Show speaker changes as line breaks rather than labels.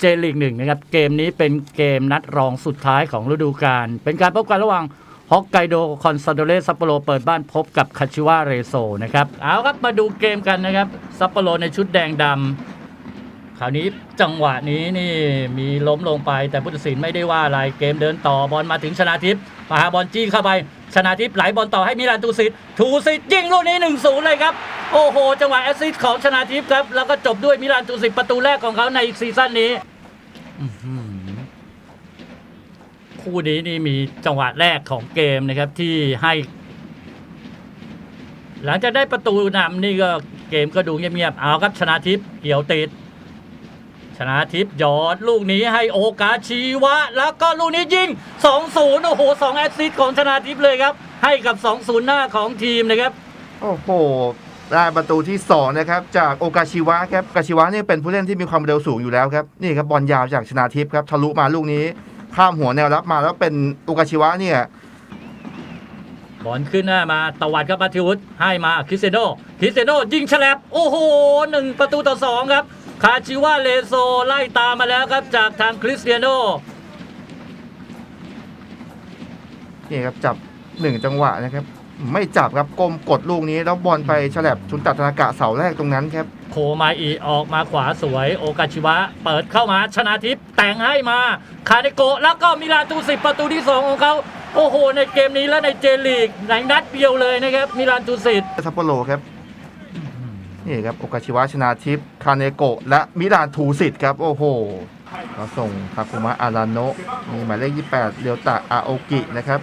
เจลีกหนึ่งนะครับเกมนี้เป็นเกมนัดรองสุดท้ายของฤดูกาลเป็นการพบกันระหว่างฮอกไกโดคอนซาโดเรซัปโปโรเปิดบ้านพบกับคาชิวาเรโซนะครับเอาครับมาดูเกมกันนะครับซัปโปโรในชุดแดงดำคราวนี้จังหวะนี้นี่มีล้มลงไปแต่ผู้ตัดสินไม่ได้ว่าอะไรเกมเดินต่อบอลมาถึงชนาทิพย์มาหาบอลจี้เข้าไป ชนาทิพย์ไหลบอลต่อให้มิลานทูสิตทูสิตยิงลูกนี้1นเลยครับโอ้โห จังหวะแอสซิสต์ของชนาทิพย์ครับ แล้วก็จบด้วยมิลานทูสิตประตูแรกของเขาในซีซั่นนี้ อื้อหือคู่นี้นี่มีจังหวะแรกของเกมนะครับที่ให้ หลังจากได้ประตูนำนี่ก็เกมก็ดูเงียบๆเอาครับชนาทิพย์เกี่ยวติด ชนะทิพย์หยอดลูกนี้ให้โอกาสชีวะ แล้วก็ลูกนี้ยิง 2-0 โอ้โห2แอสซิสต์ของชนะทิพย์เลยครับ ให้กับ 2-0 หน้าของทีมนะครับ
โอ้โห ได้ประตูที่2นะครับจากโอกาชิวะครับโอกาชิวะเนี่ยเป็นผู้เล่นที่มีความเร็วสูงอยู่แล้วครับนี่ครับบอลยาวจากชนาทิพย์ครับทะลุมาลูกนี้ข้ามหัวแนวรับมาแล้วเป็นโอกาชิวะเนี่ย
บอลขึ้นหน้ามาตวัดครับมาทิวุฒให้มาคริสเซโนคริสเซโนยิงฉลับโอ้โหหนึ่งประตูต่อสองครับคาชิวาเลโซไล่ตามมาแล้วครับจากทางคริสเตียโน
นี่ครับจับหนึ่งจังหวะนะครับ ไม่จับครับก้มกดลูกนี้ แล้วบอลไปฉลับชุนตัดธนากะเสาแรกตรงนั้นครับ
โคมาอีออกมาขวาสวย โอกาชิวะ เปิดเข้ามาชนะทิพย์แต่งให้มา คาเนโกะแล้วก็มิลานตูสิบประตูที่ 2 ของเขาโอ้โห ในเกมนี้และในเจลีกในนัดเดียวเลยนะครับมิลานตูสิบ
ซัปโปโรครับนี่ครับโอกาชิวะชนาทิพย์คาเนโกะและมิรานทูสิตครับ โอ้โหก็ส่งทาคุมะอาราโนะมีหมายเลข 28 เรียวตะอาโอกินะครับ